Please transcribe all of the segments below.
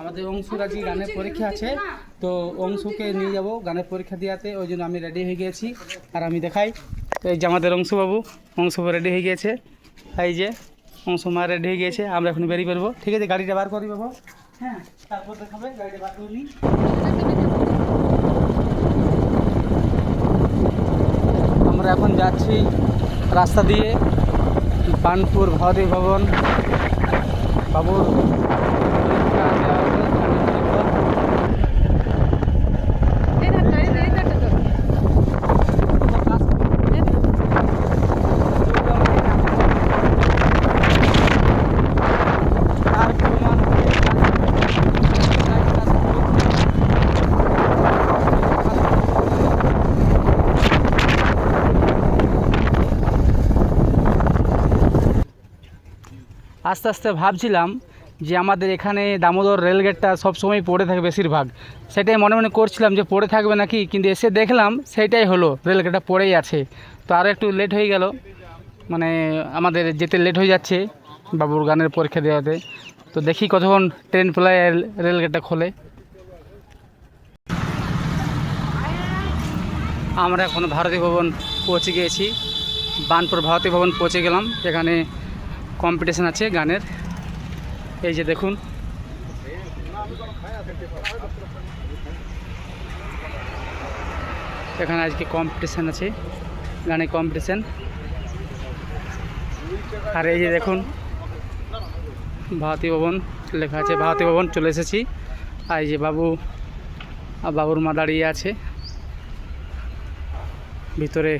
আমাদের অংশুর আজকে গানের পরীক্ষা আছে। তো অংশুকে নিয়ে যাব গানের পরীক্ষা দিয়াতে ওই জন্য আমি রেডি হয়ে গিয়েছি। আর আমি দেখাই। এই যে আমাদের অংশুবাবু অংশুবাবু রেডি হয়ে গিয়েছে। এই যে অংশু মা রেডি হয়ে গিয়েছে, আমরা এখন বেরিয়ে পড়ব ঠিক আছে, গাড়িটা বার করি বাবু। হ্যাঁ আমরা এখন যাচ্ছি রাস্তা দিয়ে বানপুর ভারতী ভবন। বাবুর আস্তে আস্তে ভাবছিলাম যে আমাদের এখানে দামোদর রেলগেটটা সবসময় পড়ে থাকে বেশিরভাগ। সেটাই মনে মনে করছিলাম যে পড়ে থাকবে নাকি, কিন্তু এসে দেখলাম সেটাই হলো রেলগেটটা পড়েই আছে। তো আরও একটু লেট হয়ে গেল মানে আমাদের যেতে লেট হয়ে যাচ্ছে বাবুর গানের পরীক্ষা দেওয়াতে। তো দেখি কতক্ষণ ট্রেন প্লায় রেলগেটটা খোলে। আমরা এখন ভারতী ভবন পৌঁছে গিয়েছি, বানপুর ভারতী ভবন পৌঁছে গেলাম। এখানে কম্পিটিশন আছে গানের। এই যে দেখুন। এখানে আজকে কম্পিটিশান আছে গানের কম্পিটিশান আর এই যে দেখুন, ভারতী ভবন লেখা আছে, ভারতী ভবন চলে এসেছি। আর এই যে বাবু, আর বাবুর মা দাঁড়িয়ে আছে। ভিতরে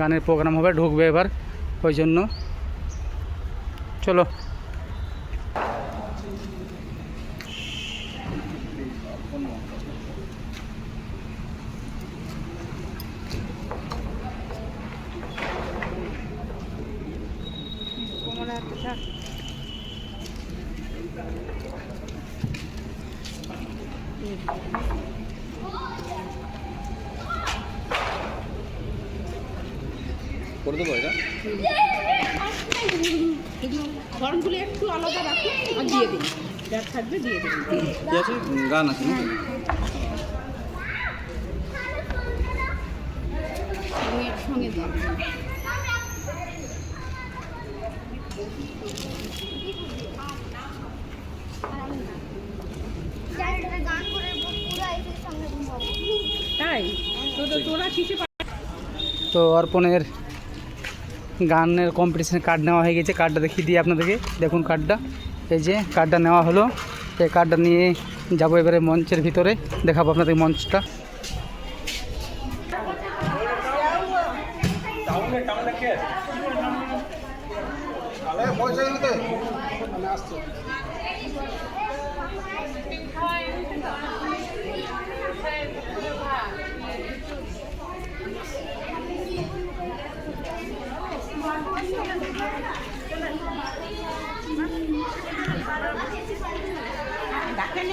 গানের প্রোগ্রাম হবে, ঢুকবে এবার। ওই জন্য চলো করে দেবো এটা? ফর্মগুলো একটু আলাদা রাখো আর দিয়ে দিন। যা থাকবে দিয়ে দিন। কি আছে? গান আছে নাকি? সঙ্গে সঙ্গে দিয়ে দিন তাই? তো তো তোরা কিছু তো অর্পণের গানের কম্পিটিশানে কার্ড নেওয়া হয়ে গেছে। কার্ডটা দেখিয়ে দিই আপনাদেরকে। দেখুন কার্ডটা এই যে কার্ডটা নেওয়া হলো। এই কার্ডটা নিয়ে যাব এবারে মঞ্চের ভিতরে। দেখাবো আপনাদের মঞ্চটা। আসছে ডাক্তার